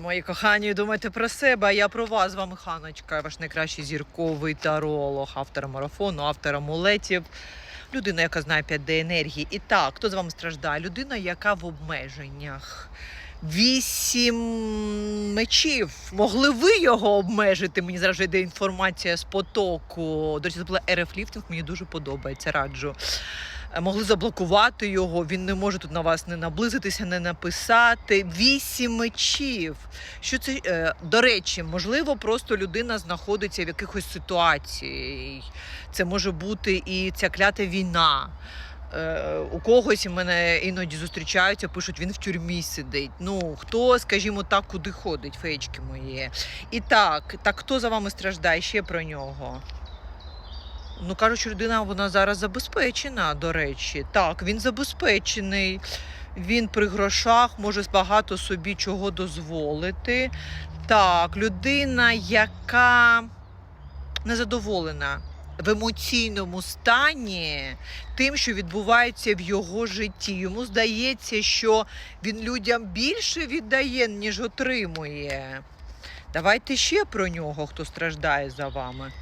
Мої кохані, думайте про себе, я про вас. З вами Ханочка, ваш найкращий зірковий таролог, автор марафону, автор амулетів. Людина, яка знає 5D енергії. І так, хто з вами страждає? Людина, яка в обмеженнях. Вісім мечів. Могли ви його обмежити? Мені зараз йде інформація з потоку. До речі, це була РФ ліфтинг, мені дуже подобається, раджу. Е, Могли заблокувати його, він не може тут на вас не наблизитися, не написати. Вісім мечів. Що це? е, До речі, можливо, просто людина знаходиться в якихось ситуації. Це може бути і ця клята війна. Е, У когось мене іноді зустрічаються, пишуть, він в тюрмі сидить. Ну, хто, скажімо так, куди ходить, феєчки мої. І так, так хто за вами страждає ще про нього? Ну, кажуть, людина вона зараз забезпечена, до речі. Так, він забезпечений. Він при грошах може багато собі чого дозволити. Так, людина, яка незадоволена в емоційному стані тим, що відбувається в його житті. Йому здається, що він людям більше віддає, ніж отримує. Давайте ще про нього, хто страждає за вами.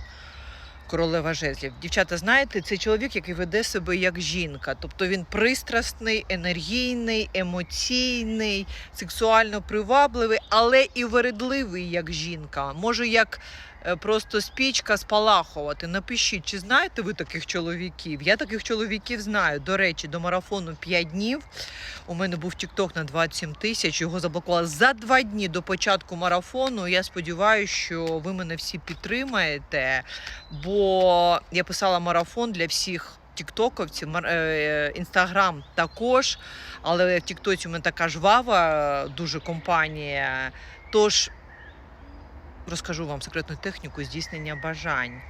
Королева жезлів. Дівчата, знаєте, це чоловік, який веде себе як жінка. Тобто він пристрасний, енергійний, емоційний, сексуально привабливий, але і вередливий як жінка. Може, як е, просто спічка спалахувати. Напишіть, чи знаєте ви таких чоловіків? Я таких чоловіків знаю. До речі, до марафону 5 днів. У мене був тікток на 27 тисяч. Його заблокували за два дні до початку марафону. Я сподіваюся, що ви мене всі підтримаєте, бо я писала марафон для всіх. Тіктоковців, е, інстаграм також, але в Тіктоці у мене така жвава дуже компанія. Тож розкажу вам секретну техніку здійснення бажань.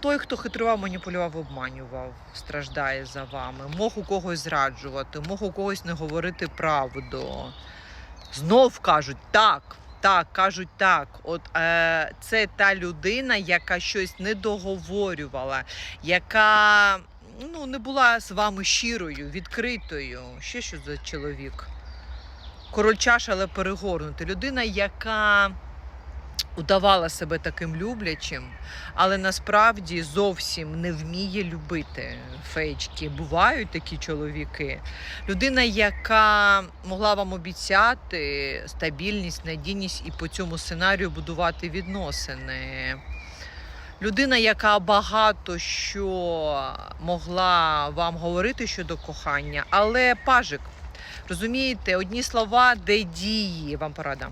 Той, хто хитрував, маніпулював, обманював, страждає за вами. Мог у когось зраджувати, мог у когось не говорити правду. Знов кажуть так, так, кажуть так. От е, це та людина, яка щось не договорювала, яка ну, не була з вами щирою, відкритою. Ще що за чоловік? Король чаш, але перегорнути. Людина, яка удавала себе таким люблячим, але насправді зовсім не вміє любити феєчки. Бувають такі чоловіки. Людина, яка могла вам обіцяти стабільність, надійність і по цьому сценарію будувати відносини. Людина, яка багато що могла вам говорити щодо кохання, але пажик, розумієте, одні слова, де дії, вам порада.